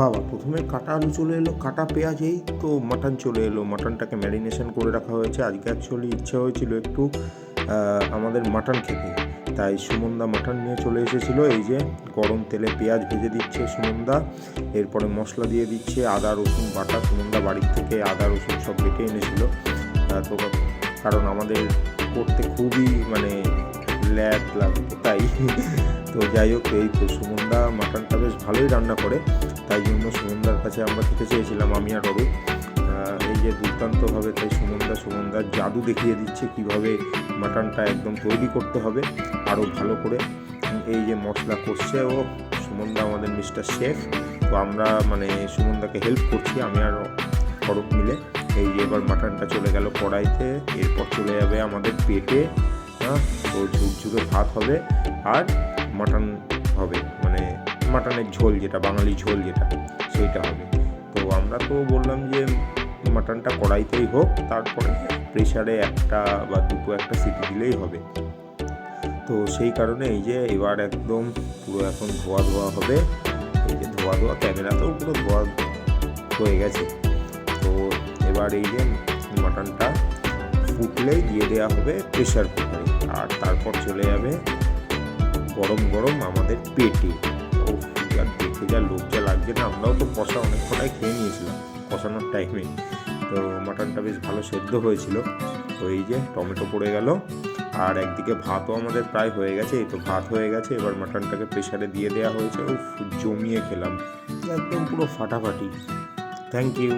বাবা, প্রথমে কাটা আলু চলে এলো, কাটা পেঁয়াজ, এই তো মাটন চলে এলো। মাটনটাকে ম্যারিনেশন করে রাখা হয়েছে। আজকে অ্যাকচুয়ালি ইচ্ছা হয়েছিল একটু আমাদের মাটন খেতে। তাই সুমনদা মাটন নিয়ে চলে এসেছিল। এই যে গরম তেলে পেঁয়াজ ভেজে দিচ্ছে সুমনদা। এরপরে মশলা দিয়ে দিচ্ছে আদা, রসুন বাটা। সুমনদা বাড়ির থেকে আদা, রসুন সব বেটে এনেছিল। তো কারণ আমাদের করতে খুবই মানে ল্যাদ লাগতো, তাই তো যাই হোক এই তো সুমনদা মাটনটা বেশ ভালোই রান্না করে। তাই জন্য সুমনদার কাছে আমরা খেতে চেয়েছিলাম আমি আর আহ, এই যে দুর্দান্তভাবে তাই সুমনদা সুমনদার জাদু দেখিয়ে দিচ্ছে কীভাবে মাটনটা একদম তৈরি করতে হবে আরও ভালো করে। এই যে মশলা করছে ও সুমনদা আমাদের মিস্টার শেফ। তো আমরা মানে সুমনদাকে হেল্প করছি আমি আর অরূপ মিলে। এই যে এবার মাটনটা চলে গেল কড়াইতে এরপর চলে যাবে আমাদের পেটে। হ্যাঁ তো ঝুরঝুরে ভাত হবে। আর মাটন হবে মানে মাটনের ঝোল যেটা, বাঙালি ঝোল যেটা, সেইটা হবে। তো আমরা তো বললাম যে মাটনটা কড়াইতেই হোক, তারপরে প্রেশারে একটা বা দুটো একটা সিটি দিলেই হবে। তো সেই কারণে এই যে এবার একদম পুরো এখন ধোয়া ধোয়া হবে, এই যে ধোয়া ধোয়া ক্যামেরাতেও পুরো ধোয়া হয়ে গেছে। তো এবার এই যে মাটনটা ফুটলেই দিয়ে দেওয়া হবে প্রেশার কুকারে, আর তারপর চলে যাবে গরম গরম আমাদের পেটে। ও যা দেখে যা লোক যা লাগছে না, আমরাও তো কষা অনেক কটাই খেয়ে নিয়েছিলাম, কষানোর টাইমে তো মাটনটা বেশ ভালো সেদ্ধ হয়েছিল। তো এই যে টমেটো পড়ে গেল, আর একদিকে ভাতও আমাদের প্রায় হয়ে গেছে, এই তো ভাত হয়ে গেছে, এবার মাটনটাকে প্রেশারে দিয়ে দেওয়া হয়েছে। উফ, জমিয়ে খেলাম। একদম পুরো ফাটাফাটি। Thank you